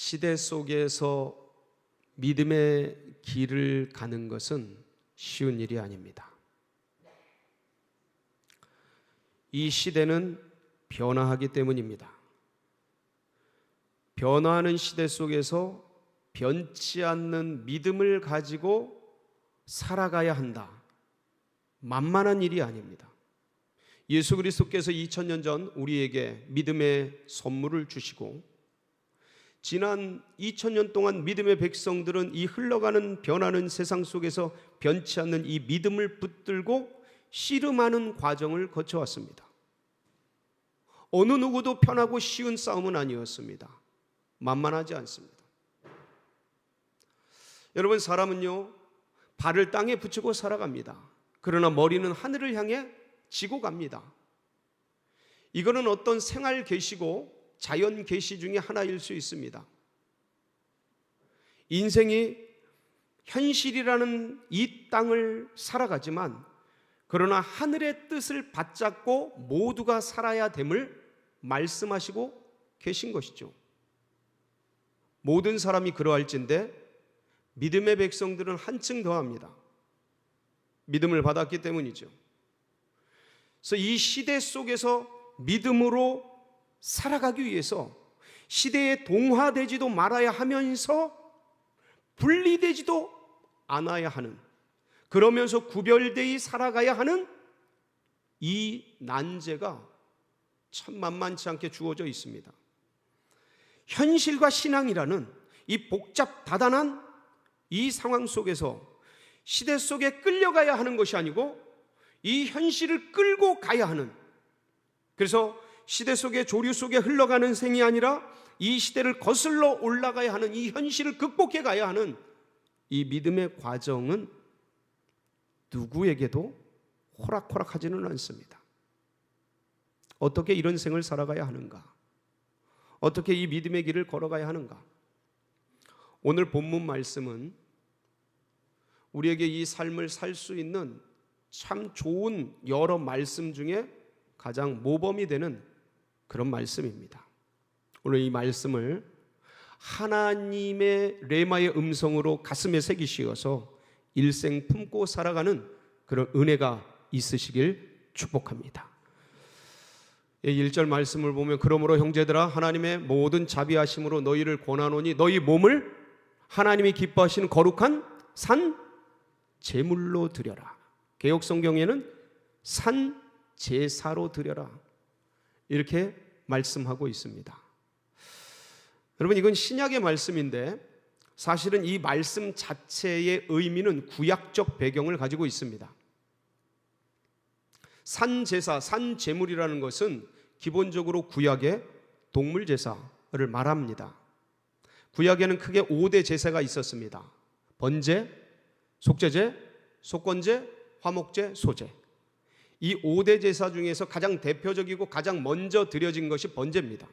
시대 속에서 믿음의 길을 가는 것은 쉬운 일이 아닙니다. 이 시대는 변화하기 때문입니다. 변화하는 시대 속에서 변치 않는 믿음을 가지고 살아가야 한다. 만만한 일이 아닙니다. 예수 그리스도께서 2000년 전 우리에게 믿음의 선물을 주시고 지난 2000년 동안 믿음의 백성들은 이 흘러가는 변하는 세상 속에서 변치 않는 이 믿음을 붙들고 씨름하는 과정을 거쳐왔습니다. 어느 누구도 편하고 쉬운 싸움은 아니었습니다. 만만하지 않습니다. 여러분 사람은요 발을 땅에 붙이고 살아갑니다. 그러나 머리는 하늘을 향해 지고 갑니다. 이거는 어떤 생활 계시고 자연 계시 중에 하나일 수 있습니다. 인생이 현실이라는 이 땅을 살아가지만 그러나 하늘의 뜻을 받잡고 모두가 살아야 됨을 말씀하시고 계신 것이죠. 모든 사람이 그러할진데 믿음의 백성들은 한층 더합니다. 믿음을 받았기 때문이죠. 그래서 이 시대 속에서 믿음으로 살아가기 위해서 시대에 동화되지도 말아야 하면서 분리되지도 않아야 하는 그러면서 구별되이 살아가야 하는 이 난제가 참 만만치 않게 주어져 있습니다. 현실과 신앙이라는 이 복잡 다단한 이 상황 속에서 시대 속에 끌려가야 하는 것이 아니고 이 현실을 끌고 가야 하는 그래서 시대 속에 조류 속에 흘러가는 생이 아니라 이 시대를 거슬러 올라가야 하는 이 현실을 극복해 가야 하는 이 믿음의 과정은 누구에게도 호락호락하지는 않습니다. 어떻게 이런 생을 살아가야 하는가? 어떻게 이 믿음의 길을 걸어가야 하는가? 오늘 본문 말씀은 우리에게 이 삶을 살 수 있는 참 좋은 여러 말씀 중에 가장 모범이 되는 그런 말씀입니다. 오늘 이 말씀을 하나님의 레마의 음성으로 가슴에 새기시어서 일생 품고 살아가는 그런 은혜가 있으시길 축복합니다. 1절 말씀을 보면 그러므로 형제들아 하나님의 모든 자비하심으로 너희를 권하노니 너희 몸을 하나님이 기뻐하시는 거룩한 산 제물로 드려라. 개혁 성경에는 산 제사로 드려라. 이렇게 말씀하고 있습니다. 여러분 이건 신약의 말씀인데 사실은 이 말씀 자체의 의미는 구약적 배경을 가지고 있습니다. 산 제사, 산 제물이라는 것은 기본적으로 구약의 동물 제사를 말합니다. 구약에는 크게 5대 제사가 있었습니다. 번제, 속제제, 속건제, 화목제, 소제. 이 5대 제사 중에서 가장 대표적이고 가장 먼저 드려진 것이 번제입니다.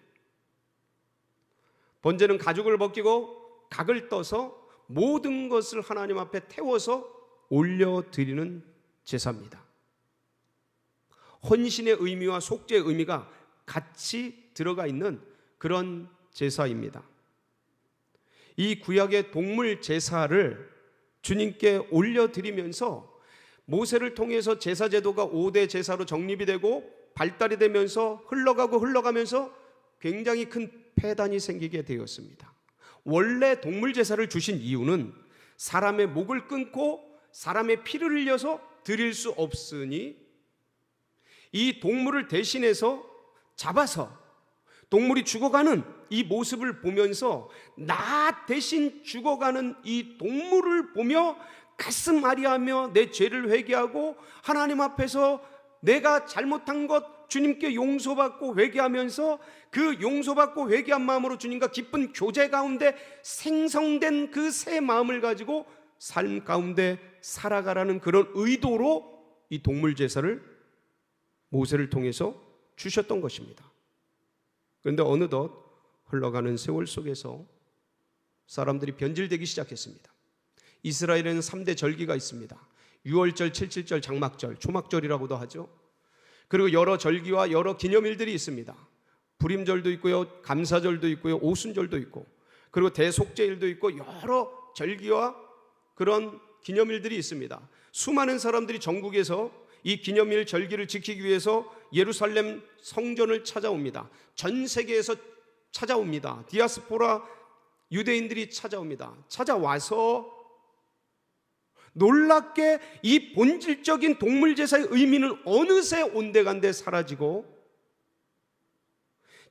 번제는 가죽을 벗기고 각을 떠서 모든 것을 하나님 앞에 태워서 올려드리는 제사입니다. 헌신의 의미와 속죄의 의미가 같이 들어가 있는 그런 제사입니다. 이 구약의 동물 제사를 주님께 올려드리면서 모세를 통해서 제사 제도가 5대 제사로 정립이 되고 발달이 되면서 흘러가고 흘러가면서 굉장히 큰 폐단이 생기게 되었습니다. 원래 동물 제사를 주신 이유는 사람의 목을 끊고 사람의 피를 흘려서 드릴 수 없으니 이 동물을 대신해서 잡아서 동물이 죽어가는 이 모습을 보면서 나 대신 죽어가는 이 동물을 보며 가슴 아리하며 내 죄를 회개하고 하나님 앞에서 내가 잘못한 것 주님께 용서받고 회개하면서 그 용서받고 회개한 마음으로 주님과 기쁜 교제 가운데 생성된 그 새 마음을 가지고 삶 가운데 살아가라는 그런 의도로 이 동물 제사를 모세를 통해서 주셨던 것입니다. 그런데 어느덧 흘러가는 세월 속에서 사람들이 변질되기 시작했습니다. 이스라엘에는 3대 절기가 있습니다. 6월절, 77절, 장막절, 초막절이라고도 하죠. 그리고 여러 절기와 여러 기념일들이 있습니다. 불임절도 있고요. 감사절도 있고요. 오순절도 있고. 그리고 대속제일도 있고 여러 절기와 그런 기념일들이 있습니다. 수많은 사람들이 전국에서 이 기념일 절기를 지키기 위해서 예루살렘 성전을 찾아옵니다. 전 세계에서 찾아옵니다. 디아스포라 유대인들이 찾아옵니다. 찾아와서 놀랍게 이 본질적인 동물 제사의 의미는 어느새 온데간데 사라지고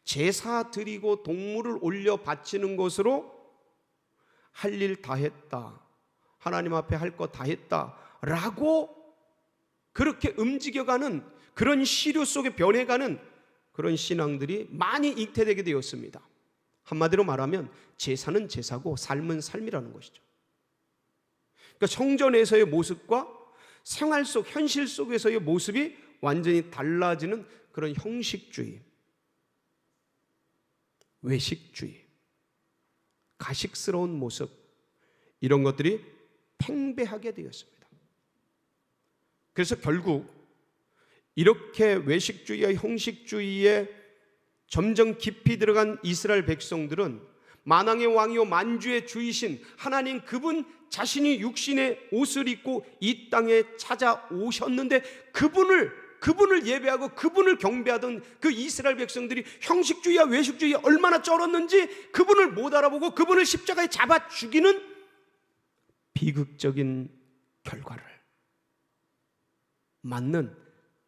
제사 드리고 동물을 올려 바치는 것으로 할 일 다 했다. 하나님 앞에 할 거 다 했다. 라고 그렇게 움직여가는 그런 시류 속에 변해가는 그런 신앙들이 많이 잉태되게 되었습니다. 한마디로 말하면 제사는 제사고 삶은 삶이라는 것이죠. 그러니까 성전에서의 모습과 생활 속 현실 속에서의 모습이 완전히 달라지는 그런 형식주의, 외식주의, 가식스러운 모습 이런 것들이 팽배하게 되었습니다. 그래서 결국 이렇게 외식주의와 형식주의에 점점 깊이 들어간 이스라엘 백성들은 만왕의 왕이요 만주의 주이신 하나님 그분 자신이 육신의 옷을 입고 이 땅에 찾아오셨는데 그분을 그분을 예배하고 그분을 경배하던 그 이스라엘 백성들이 형식주의와 외식주의에 얼마나 쩔었는지 그분을 못 알아보고 그분을 십자가에 잡아 죽이는 비극적인 결과를 맞는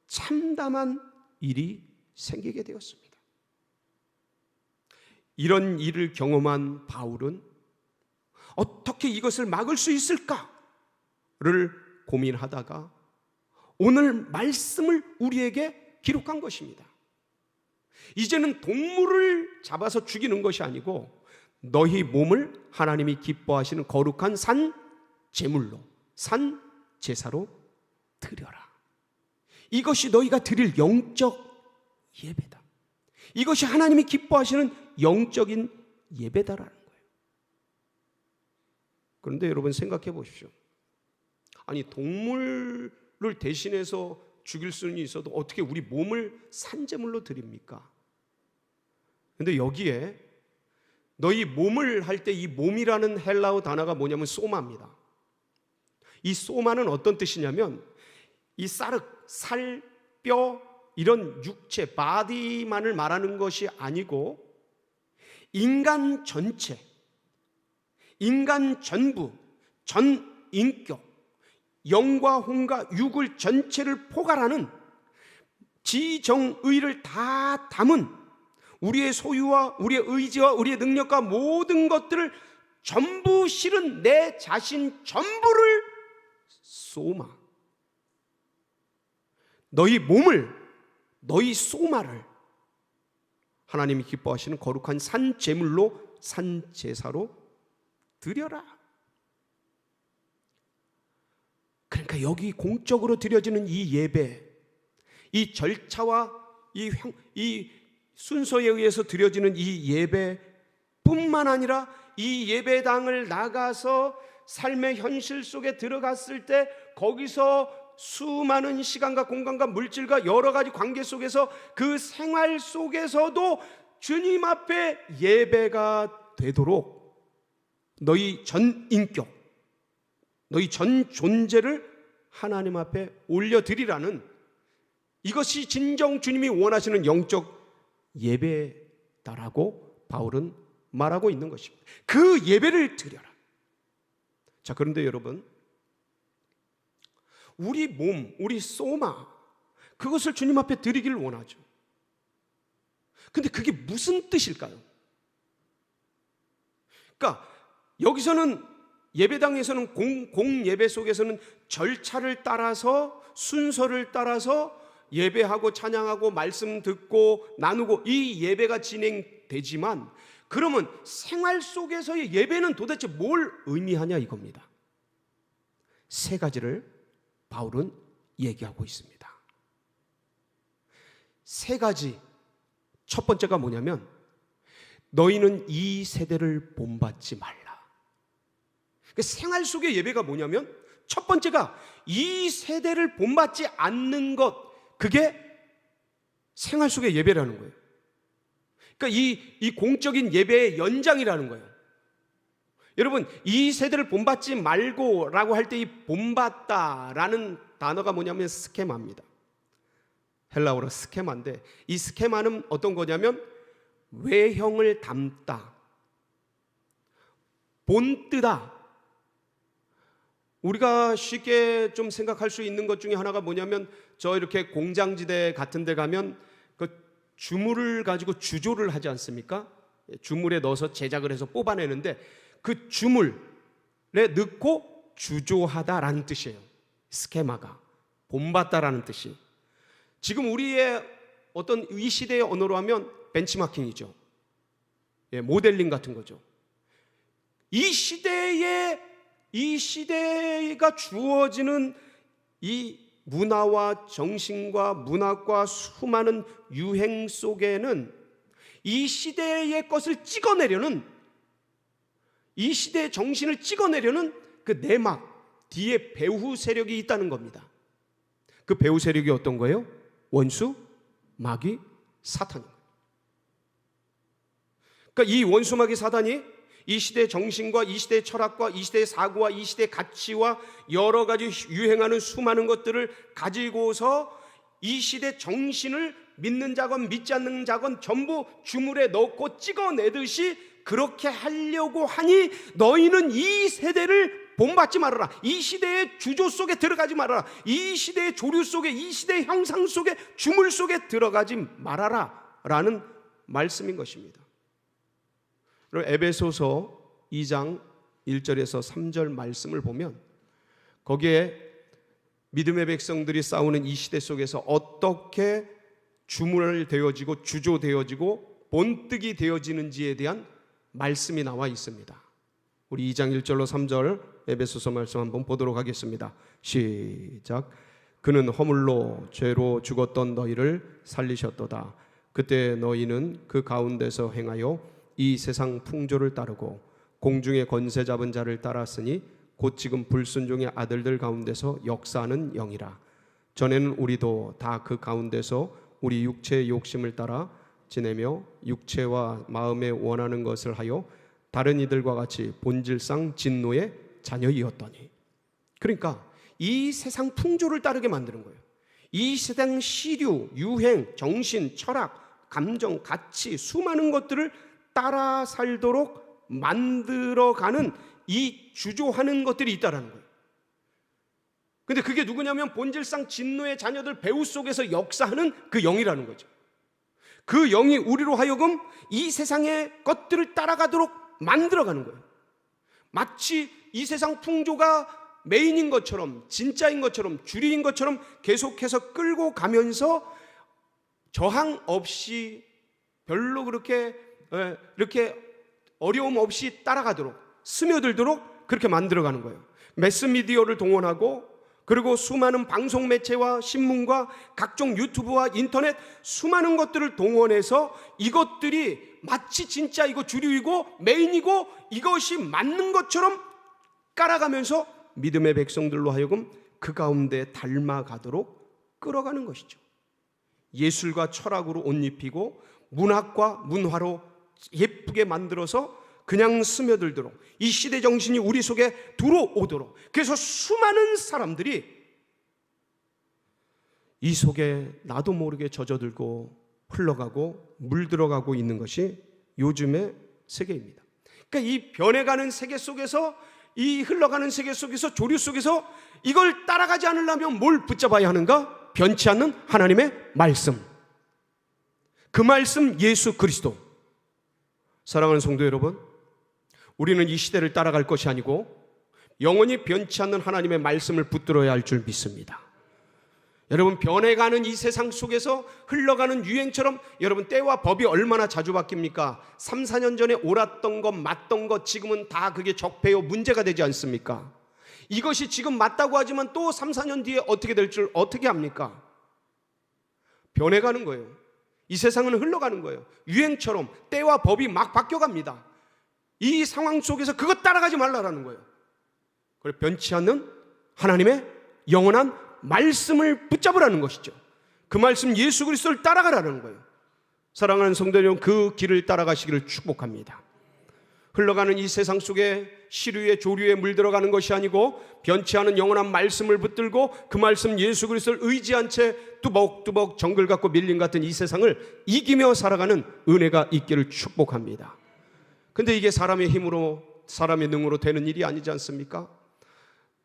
참담한 일이 생기게 되었습니다. 이런 일을 경험한 바울은 어떻게 이것을 막을 수 있을까를 고민하다가 오늘 말씀을 우리에게 기록한 것입니다. 이제는 동물을 잡아서 죽이는 것이 아니고 너희 몸을 하나님이 기뻐하시는 거룩한 산 제물로 산 제사로 드려라. 이것이 너희가 드릴 영적 예배다. 이것이 하나님이 기뻐하시는 영적인 예배다라는 거예요. 그런데 여러분 생각해 보십시오. 아니 동물을 대신해서 죽일 수는 있어도 어떻게 우리 몸을 산재물로 드립니까? 근데 여기에 너희 몸을 할 때 이 몸이라는 헬라어 단어가 뭐냐면 소마입니다. 이 소마는 어떤 뜻이냐면 이 쌀, 살, 뼈 이런 육체, 바디만을 말하는 것이 아니고 인간 전체, 인간 전부, 전 인격, 영과 혼과 육을 전체를 포괄하는 지정의를 다 담은 우리의 소유와 우리의 의지와 우리의 능력과 모든 것들을 전부 실은 내 자신 전부를 소마. 너희 몸을, 너희 소마를 하나님이 기뻐하시는 거룩한 산 제물로 산 제사로 드려라. 그러니까 여기 공적으로 드려지는 이 예배, 이 절차와 이, 형, 이 순서에 의해서 드려지는 이 예배뿐만 아니라 이 예배당을 나가서 삶의 현실 속에 들어갔을 때 거기서 수많은 시간과 공간과 물질과 여러 가지 관계 속에서 그 생활 속에서도 주님 앞에 예배가 되도록 너희 전 인격, 너희 전 존재를 하나님 앞에 올려드리라는 이것이 진정 주님이 원하시는 영적 예배다라고 바울은 말하고 있는 것입니다. 그 예배를 드려라. 자, 그런데 여러분, 우리 몸, 우리 소마, 그것을 주님 앞에 드리기를 원하죠. 근데 그게 무슨 뜻일까요? 그러니까 여기서는 예배당에서는 공, 공 예배 속에서는 절차를 따라서 순서를 따라서 예배하고 찬양하고 말씀 듣고 나누고 이 예배가 진행되지만 그러면 생활 속에서의 예배는 도대체 뭘 의미하냐 이겁니다. 세 가지를 바울은 얘기하고 있습니다. 세 가지. 첫 번째가 뭐냐면 너희는 이 세대를 본받지 말라. 그 생활 속의 예배가 뭐냐면 첫 번째가 이 세대를 본받지 않는 것 그게 생활 속의 예배라는 거예요. 그러니까 이, 이 공적인 예배의 연장이라는 거예요. 여러분, 이 세대를 본받지 말고라고 할 때 이 본받다라는 단어가 뭐냐면 스케마입니다. 헬라어로 스케마인데 이 스케마는 어떤 거냐면 외형을 담다. 본뜨다. 우리가 쉽게 좀 생각할 수 있는 것 중에 하나가 뭐냐면 저 이렇게 공장지대 같은 데 가면 그 주물을 가지고 주조를 하지 않습니까? 주물에 넣어서 제작을 해서 뽑아내는데 그 주물에 넣고 주조하다라는 뜻이에요. 스케마가 본받다라는 뜻이. 지금 우리의 어떤 이 시대의 언어로 하면 벤치마킹이죠. 예, 모델링 같은 거죠. 이 시대에 이 시대가 주어지는 이 문화와 정신과 문학과 수많은 유행 속에는 이 시대의 것을 찍어내려는 이 시대의 정신을 찍어내려는 그 내막 뒤에 배후 세력이 있다는 겁니다. 그 배후 세력이 어떤 거예요? 원수, 마귀, 사탄입니다. 그러니까 이 원수, 마귀, 사단이 이 시대의 정신과 이 시대의 철학과 이 시대의 사고와 이 시대의 가치와 여러 가지 유행하는 수많은 것들을 가지고서 이 시대 정신을 믿는 자건 믿지 않는 자건 전부 주물에 넣고 찍어내듯이 그렇게 하려고 하니 너희는 이 세대를 본받지 말아라. 이 시대의 주조 속에 들어가지 말아라. 이 시대의 조류 속에, 이 시대의 형상 속에, 주물 속에 들어가지 말아라. 라는 말씀인 것입니다. 그리고 에베소서 2장 1절에서 3절 말씀을 보면 거기에 믿음의 백성들이 싸우는 이 시대 속에서 어떻게 주물 되어지고 주조되어지고 본뜨기 되어지는지에 대한 말씀이 나와 있습니다. 우리 2장 1절로 3절 에베소서 말씀 한번 보도록 하겠습니다. 시작. 그는 허물로 죄로 죽었던 너희를 살리셨도다. 그때 너희는 그 가운데서 행하여 이 세상 풍조를 따르고 공중의 권세 잡은 자를 따랐으니 곧 지금 불순종의 아들들 가운데서 역사하는 영이라. 전에는 우리도 다 그 가운데서 우리 육체의 욕심을 따라 지내며 육체와 마음에 원하는 것을 하여 다른 이들과 같이 본질상 진노의 자녀이었더니. 그러니까 이 세상 풍조를 따르게 만드는 거예요. 이 세상 시류, 유행, 정신, 철학, 감정, 가치, 수많은 것들을 따라 살도록 만들어가는 이 주조하는 것들이 있다라는 거예요. 근데 그게 누구냐면 본질상 진노의 자녀들 배후 속에서 역사하는 그 영이라는 거죠. 그 영이 우리로 하여금 이 세상의 것들을 따라가도록 만들어가는 거예요. 마치 이 세상 풍조가 메인인 것처럼, 진짜인 것처럼, 주리인 것처럼 계속해서 끌고 가면서 저항 없이 별로 그렇게 예, 이렇게 어려움 없이 따라가도록 스며들도록 그렇게 만들어가는 거예요. 매스미디어를 동원하고 그리고 수많은 방송 매체와 신문과 각종 유튜브와 인터넷 수많은 것들을 동원해서 이것들이 마치 진짜 이거 주류이고 메인이고 이것이 맞는 것처럼 깔아가면서 믿음의 백성들로 하여금 그 가운데 닮아가도록 끌어가는 것이죠. 예술과 철학으로 옷 입히고 문학과 문화로 예쁘게 만들어서 그냥 스며들도록 이 시대 정신이 우리 속에 들어오도록 그래서 수많은 사람들이 이 속에 나도 모르게 젖어들고 흘러가고 물들어가고 있는 것이 요즘의 세계입니다. 그러니까 이 변해가는 세계 속에서 이 흘러가는 세계 속에서 조류 속에서 이걸 따라가지 않으려면 뭘 붙잡아야 하는가? 변치 않는 하나님의 말씀. 그 말씀 예수 그리스도. 사랑하는 성도 여러분, 우리는 이 시대를 따라갈 것이 아니고 영원히 변치 않는 하나님의 말씀을 붙들어야 할 줄 믿습니다. 여러분 변해가는 이 세상 속에서 흘러가는 유행처럼 여러분 때와 법이 얼마나 자주 바뀝니까? 3, 4년 전에 옳았던 것, 맞던 것 지금은 다 그게 적폐요 문제가 되지 않습니까? 이것이 지금 맞다고 하지만 또 3, 4년 뒤에 어떻게 될 줄 어떻게 합니까? 변해가는 거예요. 이 세상은 흘러가는 거예요. 유행처럼 때와 법이 막 바뀌어갑니다. 이 상황 속에서 그것 따라가지 말라라는 거예요. 그걸 변치 않는 하나님의 영원한 말씀을 붙잡으라는 것이죠. 그 말씀 예수 그리스도를 따라가라는 거예요. 사랑하는 성도 여러분, 그 길을 따라가시기를 축복합니다. 흘러가는 이 세상 속에 시류의 조류에 물들어가는 것이 아니고 변치 않은 영원한 말씀을 붙들고 그 말씀 예수 그리스도를 의지한 채 뚜벅뚜벅 정글 같고 밀림 같은 이 세상을 이기며 살아가는 은혜가 있기를 축복합니다. 근데 이게 사람의 힘으로 사람의 능으로 되는 일이 아니지 않습니까?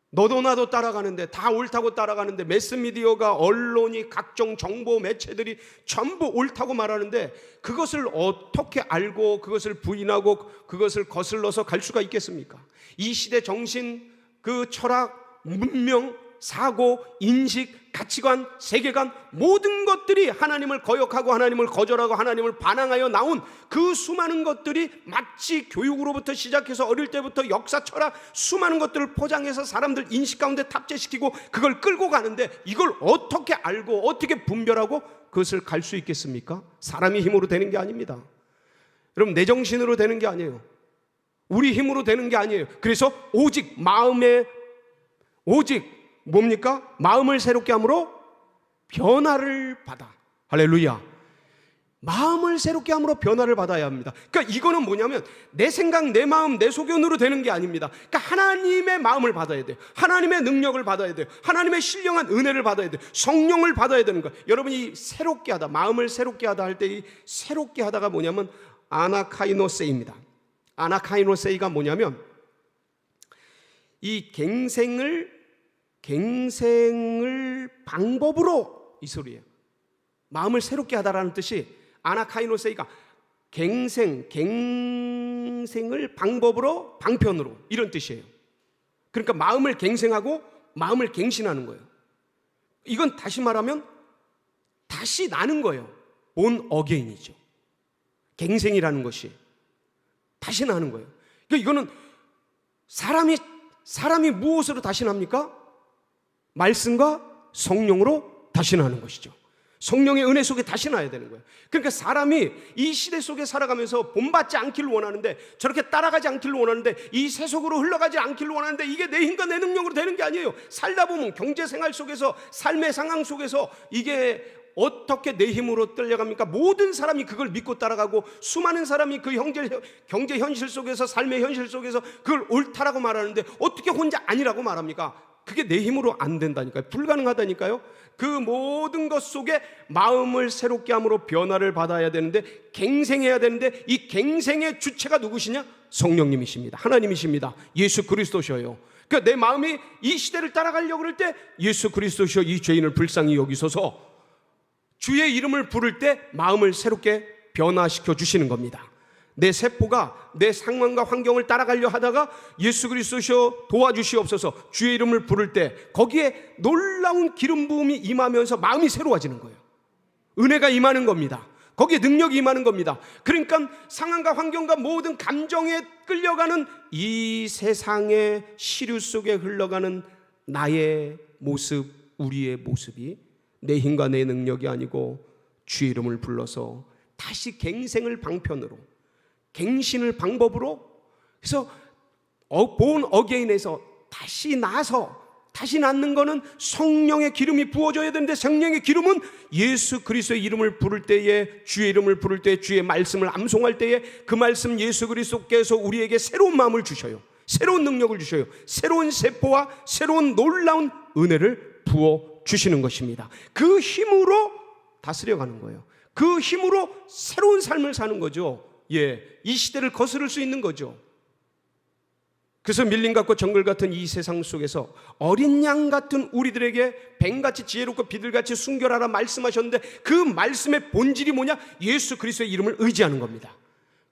너도 나도 따라가는데 다 옳다고 따라가는데 매스미디어가 언론이 각종 정보 매체들이 전부 옳다고 말하는데 그것을 어떻게 알고 그것을 부인하고 그것을 거슬러서 갈 수가 있겠습니까? 이 시대 정신 그 철학 문명 사고 인식 가치관 세계관 모든 것들이 하나님을 거역하고 하나님을 거절하고 하나님을 반항하여 나온 그 수많은 것들이 마치 교육으로부터 시작해서 어릴 때부터 역사 철학 수많은 것들을 포장해서 사람들 인식 가운데 탑재시키고 그걸 끌고 가는데 이걸 어떻게 알고 어떻게 분별하고 그것을 갈 수 있겠습니까? 사람이 힘으로 되는 게 아닙니다. 여러분 내 정신으로 되는 게 아니에요. 우리 힘으로 되는 게 아니에요. 그래서 오직 마음의 오직 뭡니까? 마음을 새롭게 함으로 변화를 받아. 할렐루야. 마음을 새롭게 함으로 변화를 받아야 합니다. 그러니까 이거는 뭐냐면 내 생각, 내 마음, 내 소견으로 되는 게 아닙니다. 그러니까 하나님의 마음을 받아야 돼요. 하나님의 능력을 받아야 돼요. 하나님의 신령한 은혜를 받아야 돼요. 성령을 받아야 되는 거예요. 여러분이 새롭게 하다, 마음을 새롭게 하다 할 때 이 새롭게 하다가 뭐냐면 아나카이노세입니다. 아나카이노세이가 뭐냐면 이 갱생을 갱생을 방법으로 이 소리예요. 마음을 새롭게 하다라는 뜻이 아나카이노세이가 갱생, 갱생을 방법으로 방편으로 이런 뜻이에요. 그러니까 마음을 갱생하고 마음을 갱신하는 거예요. 이건 다시 말하면 다시 나는 거예요. 온 어게인이죠. 갱생이라는 것이 다시 나는 거예요. 그러니까 이거는 사람이 사람이 무엇으로 다시 납니까? 말씀과 성령으로 다시 나는 것이죠. 성령의 은혜 속에 다시 나야 되는 거예요. 그러니까 사람이 이 시대 속에 살아가면서 본받지 않기를 원하는데 저렇게 따라가지 않기를 원하는데 이 세속으로 흘러가지 않기를 원하는데 이게 내 힘과 내 능력으로 되는 게 아니에요. 살다 보면 경제 생활 속에서 삶의 상황 속에서 이게 어떻게 내 힘으로 떨려갑니까? 모든 사람이 그걸 믿고 따라가고 수많은 사람이 그 형제, 경제 현실 속에서 삶의 현실 속에서 그걸 옳다라고 말하는데 어떻게 혼자 아니라고 말합니까? 그게 내 힘으로 안 된다니까요. 불가능하다니까요. 그 모든 것 속에 마음을 새롭게 함으로 변화를 받아야 되는데 갱생해야 되는데 이 갱생의 주체가 누구시냐? 성령님이십니다. 하나님이십니다. 예수 그리스도셔요. 그러니까 내 마음이 이 시대를 따라가려고 그럴 때 예수 그리스도셔 이 죄인을 불쌍히 여기소서 주의 이름을 부를 때 마음을 새롭게 변화시켜 주시는 겁니다. 내 세포가 내 상황과 환경을 따라가려 하다가 예수 그리스도셔 도와주시옵소서 주의 이름을 부를 때 거기에 놀라운 기름 부음이 임하면서 마음이 새로워지는 거예요. 은혜가 임하는 겁니다. 거기에 능력이 임하는 겁니다. 그러니까 상황과 환경과 모든 감정에 끌려가는 이 세상의 시류 속에 흘러가는 나의 모습, 우리의 모습이 내 힘과 내 능력이 아니고 주의 이름을 불러서 다시 갱생을 방편으로 갱신을 방법으로 그래서 어, 본 어게인에서 다시 나서 다시 낳는 거는 성령의 기름이 부어져야 되는데 성령의 기름은 예수 그리스도의 이름을 부를 때에 주의 이름을 부를 때 주의 말씀을 암송할 때에 그 말씀 예수 그리스도께서 우리에게 새로운 마음을 주셔요. 새로운 능력을 주셔요. 새로운 세포와 새로운 놀라운 은혜를 부어 주시는 것입니다. 그 힘으로 다스려 가는 거예요. 그 힘으로 새로운 삶을 사는 거죠. 예, 이 시대를 거스를 수 있는 거죠. 그래서 밀림 같고 정글 같은 이 세상 속에서 어린 양 같은 우리들에게 뱀같이 지혜롭고 비들같이 순결하라 말씀하셨는데 그 말씀의 본질이 뭐냐? 예수 그리스도의 이름을 의지하는 겁니다.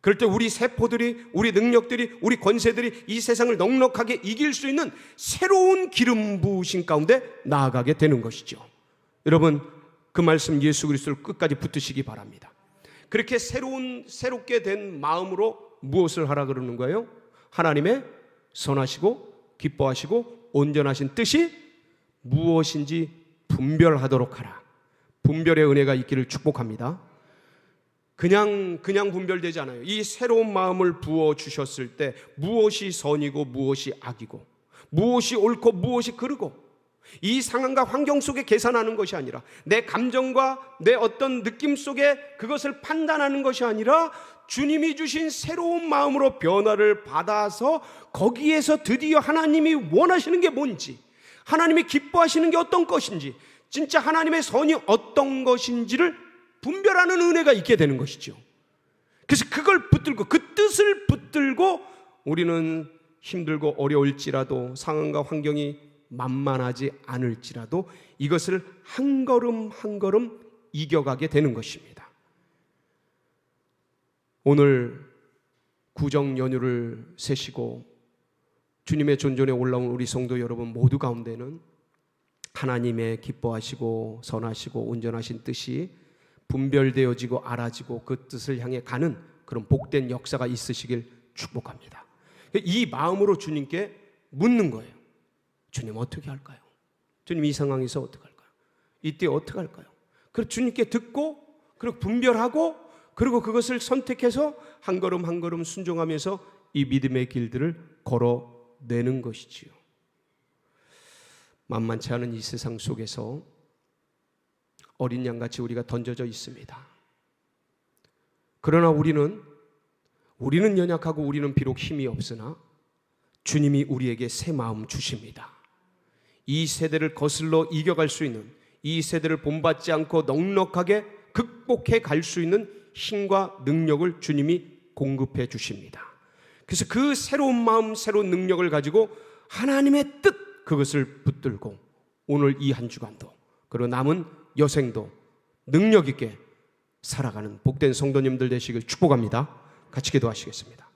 그럴 때 우리 세포들이, 우리 능력들이, 우리 권세들이 이 세상을 넉넉하게 이길 수 있는 새로운 기름 부으신 가운데 나아가게 되는 것이죠. 여러분, 그 말씀 예수 그리스도를 끝까지 붙드시기 바랍니다. 그렇게 새로운 새롭게 된 마음으로 무엇을 하라 그러는 거예요? 하나님의 선하시고 기뻐하시고 온전하신 뜻이 무엇인지 분별하도록 하라. 분별의 은혜가 있기를 축복합니다. 그냥 그냥 분별되지 않아요. 이 새로운 마음을 부어 주셨을 때 무엇이 선이고 무엇이 악이고 무엇이 옳고 무엇이 그르고 이 상황과 환경 속에 계산하는 것이 아니라 내 감정과 내 어떤 느낌 속에 그것을 판단하는 것이 아니라 주님이 주신 새로운 마음으로 변화를 받아서 거기에서 드디어 하나님이 원하시는 게 뭔지, 하나님이 기뻐하시는 게 어떤 것인지, 진짜 하나님의 선이 어떤 것인지를 분별하는 은혜가 있게 되는 것이죠. 그래서 그걸 붙들고 그 뜻을 붙들고 우리는 힘들고 어려울지라도 상황과 환경이 만만하지 않을지라도 이것을 한 걸음 한 걸음 이겨가게 되는 것입니다. 오늘 구정 연휴를 세시고 주님의 존전에 올라온 우리 성도 여러분 모두 가운데는 하나님의 기뻐하시고 선하시고 온전하신 뜻이 분별되어지고 알아지고 그 뜻을 향해 가는 그런 복된 역사가 있으시길 축복합니다. 이 마음으로 주님께 묻는 거예요. 주님 어떻게 할까요? 주님 이 상황에서 어떻게 할까요? 이때 어떻게 할까요? 그리고 주님께 듣고 그리고 분별하고 그리고 그것을 선택해서 한 걸음 한 걸음 순종하면서 이 믿음의 길들을 걸어내는 것이지요. 만만치 않은 이 세상 속에서 어린 양같이 우리가 던져져 있습니다. 그러나 우리는 우리는 연약하고 우리는 비록 힘이 없으나 주님이 우리에게 새 마음 주십니다. 이 세대를 거슬러 이겨갈 수 있는 이 세대를 본받지 않고 넉넉하게 극복해 갈 수 있는 힘과 능력을 주님이 공급해 주십니다. 그래서 그 새로운 마음, 새로운 능력을 가지고 하나님의 뜻 그것을 붙들고 오늘 이 한 주간도 그리고 남은 여생도 능력 있게 살아가는 복된 성도님들 되시길 축복합니다. 같이 기도하시겠습니다.